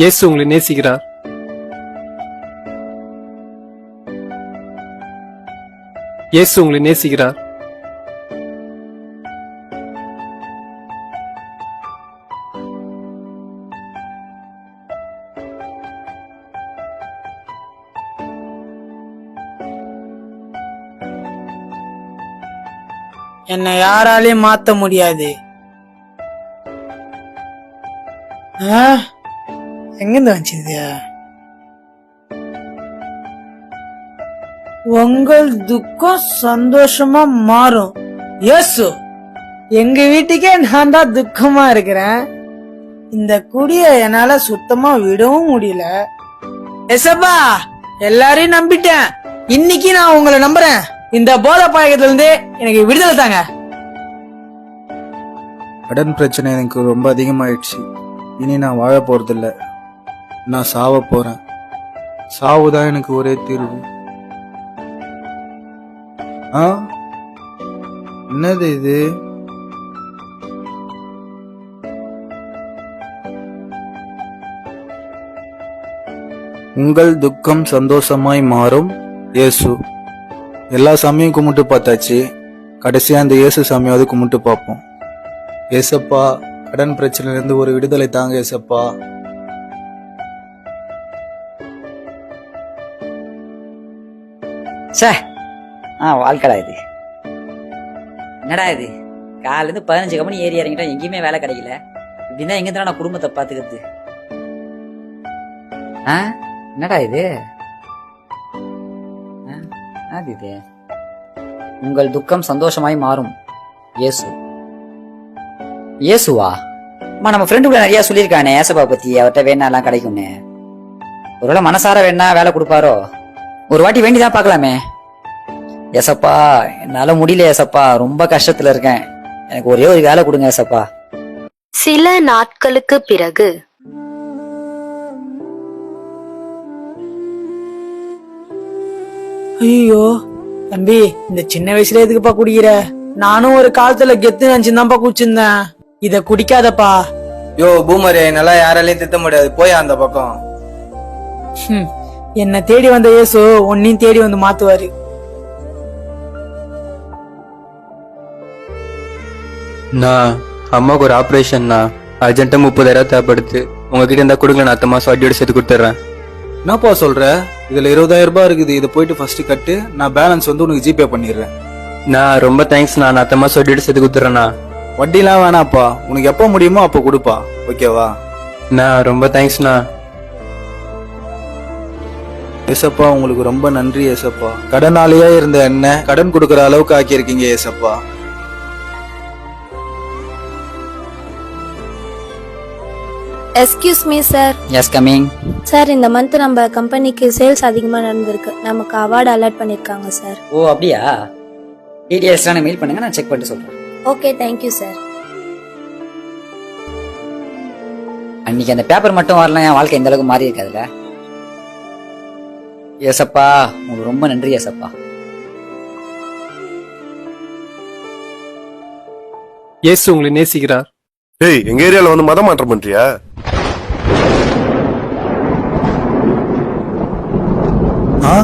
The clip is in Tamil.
இயேசு உங்களை நேசிக்கிறார். இயேசு உங்களை நேசிக்கிறார். என்னை யாராலையும் மாத்த முடியாது. ஆ? எங்கிருந்து வந்துச்சு இது உங்கள் துக்கம் சந்தோஷமா மாறும். இயேசு எங்க வீட்டுக்கே நான் தான் துக்கமா இருக்கிறேன். இந்த குடிய என்னால சுத்தமா விடவும் முடியல. எசப்பா எல்லாரையும் நம்பிட்டேன். இன்னைக்கு நான் உங்களை நம்புறேன். இந்த போதை பழக்கத்துல இருந்து எனக்கு விடுதலை தாங்க. கடன் பிரச்சனை எனக்கு ரொம்ப அதிகமாயிடுச்சு. இனி நான் வாழ போறதில்ல. நான் சாவ போறேன். சாவுதான் எனக்கு ஒரே தீர்வு. ஆ? என்னது இது? உங்கள் துக்கம் சந்தோஷமாய் மாறும் இயேசு. எல்லா சாமியும் கும்பிட்டு பார்த்தாச்சு. கடைசியா அந்த இயேசு சாமியாவது கும்பிட்டு பார்ப்போம். ஏசப்பா கடன் பிரச்சனையிலேருந்து ஒரு விடுதலை தாங்க ஏசப்பா சே ஆ வாழ்க்கடா இது. என்னடா இது? காலேருந்து பதினஞ்சு கம்பெனி ஏறி இறங்கிட்டோம் எங்கேயுமே வேலை கிடைக்கல. இப்படின்னா எங்க தான் நான் குடும்பத்தை பாத்துக்கிறது ஆ? என்னடா இது? அது இது? உங்கள் துக்கம் சந்தோஷமாய் மாறும். இயேசு. இயேசுவா? அம்மா நம்ம ஃப்ரெண்டு கூட நிறையா சொல்லியிருக்கானே ஏசப்பா பத்தி. அவர்கிட்ட வேணாலாம் எல்லாம் கிடைக்கும்னு. ஒருவேளை மனசார வேணா வேலை கொடுப்பாரோ? ஒரு வாட்டி வேண்டிதான் பார்க்கலாமே. ஏசப்பா என்னால முடியல ஏசப்பா. ரொம்ப கஷ்டத்துல இருக்கேன். எனக்கு ஒரே ஒரு வேலை கொடுங்க ஏசப்பா. சில நாட்களுக்கு பிறகு ஐயோ தம்பி இந்த சின்ன வயசுல எதுக்குப்பா குடிக்கிற? நானும் ஒரு காலத்துல கெத்து நினைச்சுதான்ப்பா குடிச்சிருந்தேன். இத குடிக்காதப்பா. யோ பூமரே நல்லா யாராலையும் திட்ட முடியாது. போய் அந்த பக்கம். என்னை தேடி வந்த இயேசு உன்னையும் தேடி வந்து மாத்துவாரு. நான் அம்மாவுக்கு ஒரு ஆப்ரேஷன்ண்ணா அர்ஜென்ட்டாக முப்பதாயிரம் தேவைப்படுது. உங்ககிட்ட இருந்தால் கொடுங்க நான் அத்த மாதம் வட்டியோட சேர்த்து கொடுத்துட்றேன். என்னப்பா சொல்ற? இதுல இருபதாயிரம் ரூபாய் இருக்குது இதை போயிட்டு ஃபர்ஸ்ட் கட்டு நான் பேலன்ஸ் வந்து உனக்கு ஜிபே பண்ணிடுறேன். நான் ரொம்ப தேங்க்ஸ்ண்ணா நான் அத்த மாதம் வட்டியோட சேர்த்து கொடுத்துட்றேண்ணா வட்டிலாம் வேணாப்பா உனக்கு எப்போ முடியுமோ அப்போ கொடுப்பா. ஓகேவா நான் ரொம்ப தேங்க்ஸ்ண்ணா ஏசப்பா உங்களுக்கு ரொம்ப நன்றி ஏசப்பா. கடனாலேயே இருந்த என்ன? கடன் கொடுக்கற அளவுக்கு ஆக்கியிருக்கீங்க ஏசப்பா. Excuse me sir yes coming sir இந்த மந்த் நம்ம கம்பெனிக்கு சேல்ஸ் அதிகமாக நடந்திருக்கு. நமக்கு அவார்டு அலாட் பண்ணியிருக்காங்க சார் ஓ அப்படியா? டீடைல்ஸ் நான் மெயில் பண்ணுங்க நான் செக் பண்ணிட்டு சொல்றேன். ஓகே தேங்க்யூ சார் அன்னைக்கு அந்த பேப்பர் மட்டும் வரல என் வாழ்க்கை இந்த அளவுக்கு மாறி இருக்காதுல்ல? ஏசப்பா உங்களுக்கு ரொம்ப நன்றி ஏசப்பா. இயேசு உங்களை நேசிக்கிறார். ஏய் எங்க ஏரியால வந்து மதம் மாற்றம் பண்றியா? ஆ?